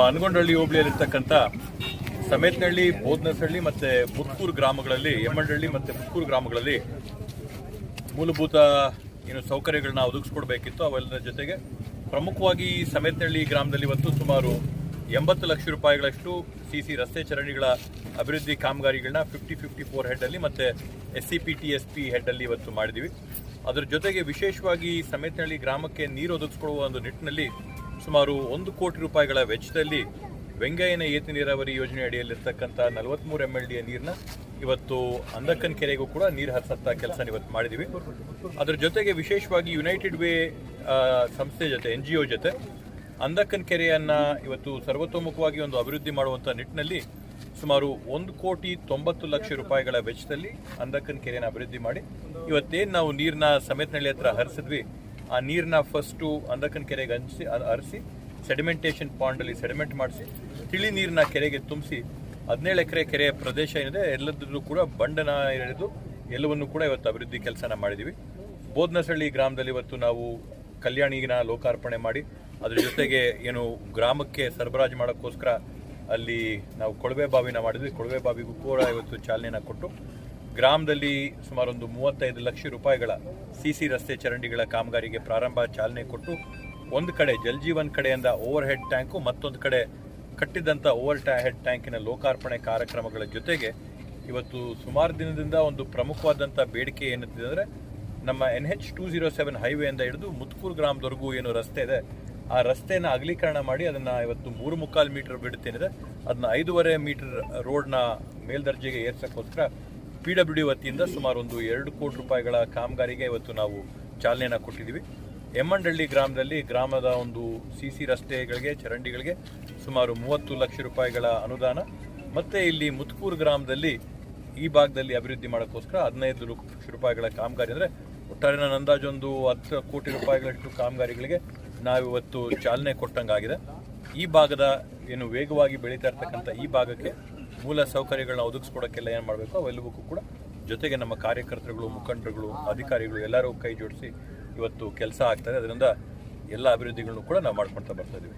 ಹನಗೊಂಡಹಳ್ಳಿ ಹೋಬಳಿಯಲ್ಲಿರ್ತಕ್ಕಂಥ ಸಮೇತನಹಳ್ಳಿ ಬೋದ್ನಸಹಳ್ಳಿ ಮತ್ತು ಮುತ್ಕೂರು ಗ್ರಾಮಗಳಲ್ಲಿ ಎಮ್ಮಂಡಹಳ್ಳಿ ಮತ್ತು ಮುತ್ಕೂರು ಗ್ರಾಮಗಳಲ್ಲಿ ಮೂಲಭೂತ ಏನು ಸೌಕರ್ಯಗಳನ್ನ ಒದಗಿಸ್ಕೊಡ್ಬೇಕಿತ್ತು. ಅವೆಲ್ಲರ ಜೊತೆಗೆ ಪ್ರಮುಖವಾಗಿ ಸಮೇತನಹಳ್ಳಿ ಗ್ರಾಮದಲ್ಲಿ ಇವತ್ತು ಸುಮಾರು ಎಂಬತ್ತು ಲಕ್ಷ ರೂಪಾಯಿಗಳಷ್ಟು ಸಿ ಸಿ ರಸ್ತೆ ಚರಂಡಿಗಳ ಅಭಿವೃದ್ಧಿ ಕಾಮಗಾರಿಗಳನ್ನ ಫಿಫ್ಟಿ ಫಿಫ್ಟಿ ಫೋರ್ ಹೆಡ್ಡಲ್ಲಿ ಮತ್ತು S C P T S P ಹೆಡ್ಡಲ್ಲಿ ಇವತ್ತು ಮಾಡಿದ್ದೀವಿ ಅದರ ಜೊತೆಗೆ ವಿಶೇಷವಾಗಿ ಸಮೇತನಹಳ್ಳಿ ಗ್ರಾಮಕ್ಕೆ ನೀರು ಒದಗಿಸ್ಕೊಡುವ ಒಂದು ನಿಟ್ಟಿನಲ್ಲಿ ಸುಮಾರು ಒಂದು ಕೋಟಿ ರೂಪಾಯಿಗಳ ವೆಚ್ಚದಲ್ಲಿ ವೆಂಗಯ್ಯನ ಏತ ನೀರಾವರಿ ಯೋಜನೆ ಅಡಿಯಲ್ಲಿರ್ತಕ್ಕಂಥ ನಲವತ್ಮೂರು ಎಂ ಎಲ್ ಡಿಯ ನೀರನ್ನ ಇವತ್ತು ಅಂದಕ್ಕನ್ ಕೆರೆಗೂ ಕೂಡ ನೀರು ಹರಿಸತ್ತ ಕೆಲಸ ಇವತ್ತು ಮಾಡಿದ್ದೀವಿ ಅದರ ಜೊತೆಗೆ ವಿಶೇಷವಾಗಿ ಯುನೈಟೆಡ್ ವೇ ಸಂಸ್ಥೆ ಜೊತೆ ಎನ್ ಜಿ ಒ ಜೊತೆ ಅಂದಕ್ಕನ್ ಕೆರೆಯನ್ನ ಇವತ್ತು ಸರ್ವತೋಮುಖವಾಗಿ ಒಂದು ಅಭಿವೃದ್ಧಿ ಮಾಡುವಂಥ ನಿಟ್ಟಿನಲ್ಲಿ ಸುಮಾರು ಒಂದು ಕೋಟಿ ತೊಂಬತ್ತು ಲಕ್ಷ ರೂಪಾಯಿಗಳ ವೆಚ್ಚದಲ್ಲಿ ಅಂದಕ್ಕನ್ ಕೆರೆಯನ್ನು ಅಭಿವೃದ್ಧಿ ಮಾಡಿ ಇವತ್ತೇನು ನಾವು ನೀರನ್ನ ಸಮೇತನಹಳ್ಳಿ ಹತ್ರ ಹರಿಸಿದ್ವಿ ಆ ನೀರನ್ನ ಫಸ್ಟು ಅಂದಕನ ಕೆರೆಗೆ ಹಂಚಿ ಹರಿಸಿ ಸೆಡಿಮೆಂಟೇಷನ್ ಪಾಂಡಲ್ಲಿ ಸೆಡಿಮೆಂಟ್ ಮಾಡಿಸಿ, ತಿಳಿ ನೀರನ್ನ ಕೆರೆಗೆ ತುಂಬಿಸಿ, ಹದಿನೇಳು ಎಕರೆ ಕೆರೆಯ ಪ್ರದೇಶ ಏನಿದೆ, ಎಲ್ಲದರಲ್ಲೂ ಕೂಡ ಬಂಡನ ಎಳೆದು ಎಲ್ಲವನ್ನು ಕೂಡ ಇವತ್ತು ಅಭಿವೃದ್ಧಿ ಕೆಲಸನ ಮಾಡಿದ್ದೀವಿ ಬೋದ್ನಸಳ್ಳಿ ಗ್ರಾಮದಲ್ಲಿ ಇವತ್ತು ನಾವು ಕಲ್ಯಾಣಿನ ಲೋಕಾರ್ಪಣೆ ಮಾಡಿ, ಅದರ ಜೊತೆಗೆ ಏನು ಗ್ರಾಮಕ್ಕೆ ಸರಬರಾಜು ಮಾಡೋಕ್ಕೋಸ್ಕರ ಅಲ್ಲಿ ನಾವು ಕೊಳವೆ ಬಾವಿನ ಮಾಡಿದ್ವಿ. ಕೊಳವೆ ಬಾವಿಗೂ ಕೂಡ ಇವತ್ತು ಚಾಲನೆಯನ್ನು ಕೊಟ್ಟು ಗ್ರಾಮದಲ್ಲಿ ಸುಮಾರೊಂದು ಮೂವತ್ತೈದು ಲಕ್ಷ ರೂಪಾಯಿಗಳ ಸಿಸಿ ರಸ್ತೆ ಚರಂಡಿಗಳ ಕಾಮಗಾರಿಗೆ ಪ್ರಾರಂಭ ಚಾಲನೆ ಕೊಟ್ಟು ಒಂದು ಕಡೆ ಜಲ್ಜೀವನ್ ಕಡೆಯಿಂದ ಓವರ್ ಹೆಡ್ ಟ್ಯಾಂಕು, ಮತ್ತೊಂದು ಕಡೆ ಕಟ್ಟಿದಂಥ ಓವರ್ ಟ್ಯಾ ಹೆಡ್ ಟ್ಯಾಂಕಿನ ಲೋಕಾರ್ಪಣೆ ಕಾರ್ಯಕ್ರಮಗಳ ಜೊತೆಗೆ ಇವತ್ತು ಸುಮಾರು ದಿನದಿಂದ ಒಂದು ಪ್ರಮುಖವಾದಂಥ ಬೇಡಿಕೆ ಏನಿದೆ ಅಂದರೆ ನಮ್ಮ N H two zero seven ಹೈವೇಯಿಂದ ಹಿಡಿದು ಮುತ್ಕೂರು ಗ್ರಾಮದವರೆಗೂ ಏನು ರಸ್ತೆ ಇದೆ. ಆ ರಸ್ತೆನ ಅಗಲೀಕರಣ ಮಾಡಿ ಅದನ್ನು ಇವತ್ತು ಮೂರು ಮುಕ್ಕಾಲು ಮೀಟರ್ ಬಿಡುತ್ತೇನಿದೆ. ಅದನ್ನ ಐದೂವರೆ ಮೀಟರ್ ರೋಡ್ನ ಮೇಲ್ದರ್ಜೆಗೆ ಏರ್ಸೋಕ್ಕೋಸ್ಕರ ಪಿ ಡಬ್ಲ್ಯೂ ಡಿ ವತಿಯಿಂದ ಸುಮಾರು ಒಂದು ಎರಡು ಕೋಟಿ ರೂಪಾಯಿಗಳ ಕಾಮಗಾರಿಗೆ ಇವತ್ತು ನಾವು ಚಾಲನೆಯನ್ನು ಕೊಟ್ಟಿದ್ದೀವಿ. ಎಮ್ಮಂಡಳ್ಳಿ ಗ್ರಾಮದಲ್ಲಿ ಗ್ರಾಮದ ಒಂದು ಸಿ ಸಿ ರಸ್ತೆಗಳಿಗೆ, ಚರಂಡಿಗಳಿಗೆ ಸುಮಾರು ಮೂವತ್ತು ಲಕ್ಷ ರೂಪಾಯಿಗಳ ಅನುದಾನ. ಮತ್ತು ಇಲ್ಲಿ ಮುತ್ಕೂರು ಗ್ರಾಮದಲ್ಲಿ ಈ ಭಾಗದಲ್ಲಿ ಅಭಿವೃದ್ಧಿ ಮಾಡೋಕ್ಕೋಸ್ಕರ ಹದಿನೈದು ಲಕ್ಷ ರೂಪಾಯಿಗಳ ಕಾಮಗಾರಿ ಅಂದರೆ ಒಟ್ಟಾರೆ ನನ್ನ ಅಂದಾಜು ಒಂದು ಹತ್ತು ಕೋಟಿ ರೂಪಾಯಿಗಳಷ್ಟು ಕಾಮಗಾರಿಗಳಿಗೆ ನಾವಿವತ್ತು ಚಾಲನೆ ಕೊಟ್ಟಂಗಾಗಿದೆ. ಈ ಭಾಗದ ಏನು ವೇಗವಾಗಿ ಬೆಳೀತಾ ಇರ್ತಕ್ಕಂಥ ಈ ಭಾಗಕ್ಕೆ ಮೂಲ ಸೌಕರ್ಯಗಳನ್ನ ಒದಗಿಸ್ಕೊಡೋಕ್ಕೆಲ್ಲ ಏನು ಮಾಡಬೇಕು? ಅವೆಲ್ಲವಕ್ಕೂ ಕೂಡ ಜೊತೆಗೆ ನಮ್ಮ ಕಾರ್ಯಕರ್ತರುಗಳು, ಮುಖಂಡರುಗಳು, ಅಧಿಕಾರಿಗಳು ಎಲ್ಲರೂ ಕೈ ಜೋಡಿಸಿ ಇವತ್ತು ಕೆಲಸ ಆಗ್ತದೆ ಅದರಿಂದ ಎಲ್ಲ ಅಭಿವೃದ್ಧಿಗಳನ್ನು ಕೂಡ ನಾವು ಮಾಡ್ಕೊಳ್ತಾ ಬರ್ತಾ ಇದ್ದೀವಿ